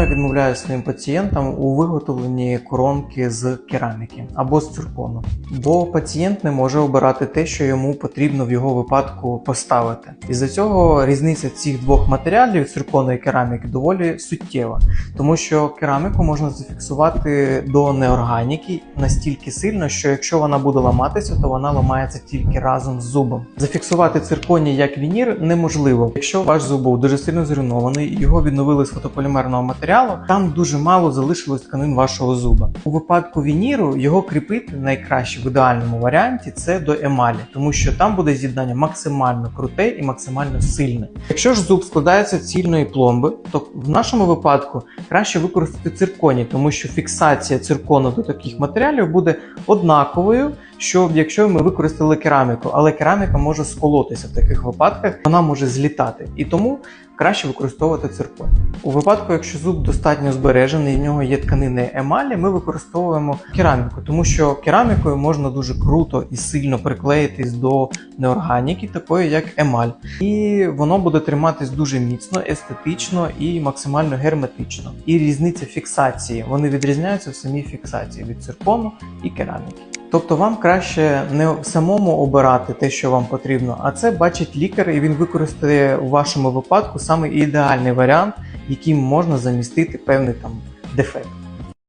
Я відмовляю своїм пацієнтам у виготовленні коронки з кераміки або з циркону, бо пацієнт не може обирати те, що йому потрібно в його випадку поставити. Із-за цього різниця цих двох матеріалів циркону і кераміки доволі суттєва, тому що кераміку можна зафіксувати до неорганіки настільки сильно, що якщо вона буде ламатися, то вона ламається тільки разом з зубом. Зафіксувати цирконі як вінір неможливо. Якщо ваш зуб був дуже сильно зруйнований, його відновили з фотополімерного матеріалу, там дуже мало залишилось тканин вашого зуба. У випадку вініру його кріпити найкраще в ідеальному варіанті це до емалі, тому що там буде з'єднання максимально круте і максимально сильне. Якщо ж зуб складається з цільної пломби, то в нашому випадку краще використати цирконі, тому що фіксація циркону до таких матеріалів буде однаковою, що якщо ми використали кераміку, але кераміка може сколотися в таких випадках, вона може злітати, і тому краще використовувати циркон. У випадку, якщо зуб достатньо збережений, в нього є тканини емалі, ми використовуємо кераміку, тому що керамікою можна дуже круто і сильно приклеїтись до неорганіки, такої як емаль, і воно буде триматись дуже міцно, естетично і максимально герметично. І різниця фіксації вони відрізняються в самій фіксації від циркону і кераміки. Тобто вам краще не самому обирати те, що вам потрібно, а це бачить лікар, і він використає у вашому випадку саме ідеальний варіант, яким можна замістити певний там дефект.